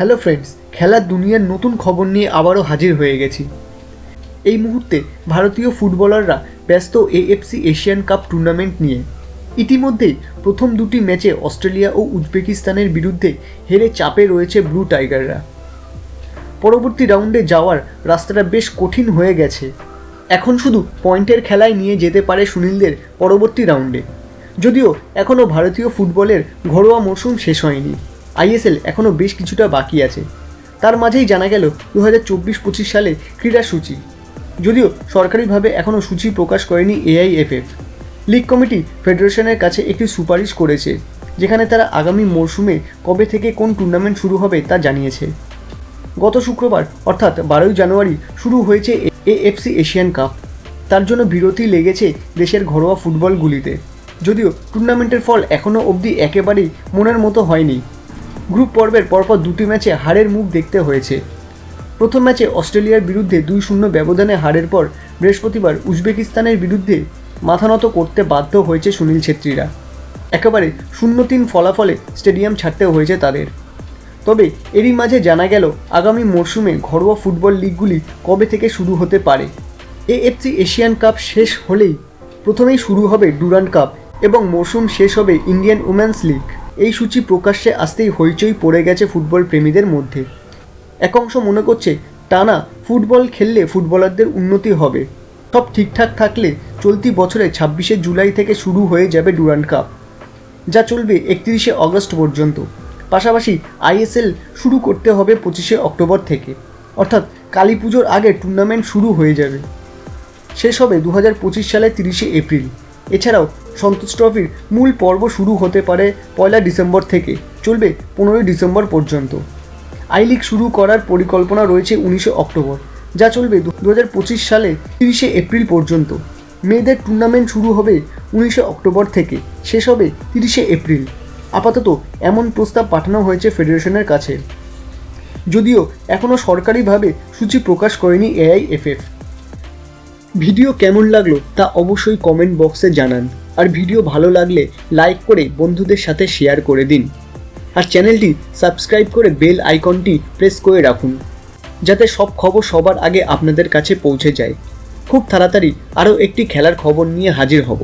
Hello friends খেলার দুনিয়ার নতুন খবর নিয়ে আবারও হাজির হয়ে গেছি। এই মুহূর্তে ভারতীয় ফুটবলাররা ব্যস্ত এএফসি এশিয়ান কাপ টুর্নামেন্ট নিয়ে। ইতিমধ্যেই প্রথম দুটি ম্যাচে অস্ট্রেলিয়া ও উজবেকিস্তানের বিরুদ্ধে হেরে চাপে রয়েছে ব্লু টাইগাররা। পরবর্তী রাউন্ডে যাওয়ার রাস্তাটা বেশ কঠিন হয়ে গেছে। এখন শুধু পয়েন্টের খেলায় নিয়ে যেতে পারে সুনীলদের পরবর্তী রাউন্ডে। যদিও এখনও ভারতীয় ফুটবলের ঘরোয়া মরশুম শেষ হয়নি। আইএসএল এখনও বেশ কিছুটা বাকি আছে। তার মাঝেই জানা গেল দু হাজার চব্বিশ পঁচিশ সালে ক্রীড়া সূচি। যদিও সরকারিভাবে এখনও সূচি প্রকাশ করেনি এআইএফএফ। লিগ কমিটি ফেডারেশনের কাছে একটি সুপারিশ করেছে, যেখানে তারা আগামী মরশুমে কবে থেকে কোন টুর্নামেন্ট শুরু হবে তা জানিয়েছে। গত শুক্রবার, অর্থাৎ বারোই জানুয়ারি, শুরু হয়েছে এএফসি এশিয়ান কাপ। তার জন্য বিরতি লেগেছে দেশের ঘরোয়া ফুটবলগুলিতে। যদিও টুর্নামেন্টের ফল এখনও অবধি একেবারেই মনের মতো হয়নি। গ্রুপ পর্বের পরপর দুটি ম্যাচে হারের মুখ দেখতে হয়েছে। প্রথম ম্যাচে অস্ট্রেলিয়ার বিরুদ্ধে দুই শূন্য ব্যবধানে হারের পর বৃহস্পতিবার উজবেকিস্তানের বিরুদ্ধে মাথানত করতে বাধ্য হয়েছে সুনীল ছেত্রীরা। একেবারে শূন্য তিন ফলাফলে স্টেডিয়াম ছাড়তে হয়েছে তাদের। তবে এরই মাঝে জানা গেল, আগামী মরশুমে ঘরোয়া ফুটবল লিগগুলি কবে থেকে শুরু হতে পারে। এএফসি এশিয়ান কাপ শেষ হলেই প্রথমেই শুরু হবে ডুরান্ড কাপ এবং মরশুম শেষ হবে ইন্ডিয়ান উমেন্স লিগ। এই সূচি প্রকাশ্যে আসতেই হইচই পড়ে গেছে ফুটবল প্রেমীদের মধ্যে। এক অংশ মনে করছে, টানা ফুটবল খেললে ফুটবলারদের উন্নতি হবে। সব ঠিকঠাক থাকলে চলতি বছরে ছাব্বিশে জুলাই থেকে শুরু হয়ে যাবে ডুরান্ড কাপ, যা চলবে একত্রিশে আগস্ট পর্যন্ত। পাশাপাশি আইএসএল শুরু করতে হবে পঁচিশে অক্টোবর থেকে, অর্থাৎ কালী পুজোর আগে টুর্নামেন্ট শুরু হয়ে যাবে। শেষ হবে দু সালের তিরিশে এপ্রিল। এছাড়াও সন্তোষ ট্রফির মূল পর্ব শুরু হতে পারে পয়লা ডিসেম্বর থেকে। চলবে পনেরোই ডিসেম্বর পর্যন্ত। আই লিগ শুরু করার পরিকল্পনা রয়েছে উনিশে অক্টোবর, যা চলবে দু হাজার পঁচিশ সালে তিরিশে এপ্রিল পর্যন্ত। মেয়েদের টুর্নামেন্ট শুরু হবে উনিশে অক্টোবর থেকে, শেষ হবে তিরিশে এপ্রিল। আপাতত এমন প্রস্তাব পাঠানো হয়েছে ফেডারেশনের কাছে। যদিও এখনও সরকারিভাবে সূচি প্রকাশ করেনি এআইএফএফ ভিডিও কেমন লাগল তা অবশ্যই কমেন্ট বক্সে জানান। আর ভিডিও ভালো লাগলে লাইক করে বন্ধুদের সাথে শেয়ার করে দিন। আর চ্যানেলটি সাবস্ক্রাইব করে বেল আইকনটি প্রেস করে রাখুন, যাতে সব খবর সবার আগে আপনাদের কাছে পৌঁছে যায়। খুব তাড়াতাড়ি আরও একটি খেলার খবর নিয়ে হাজির হব।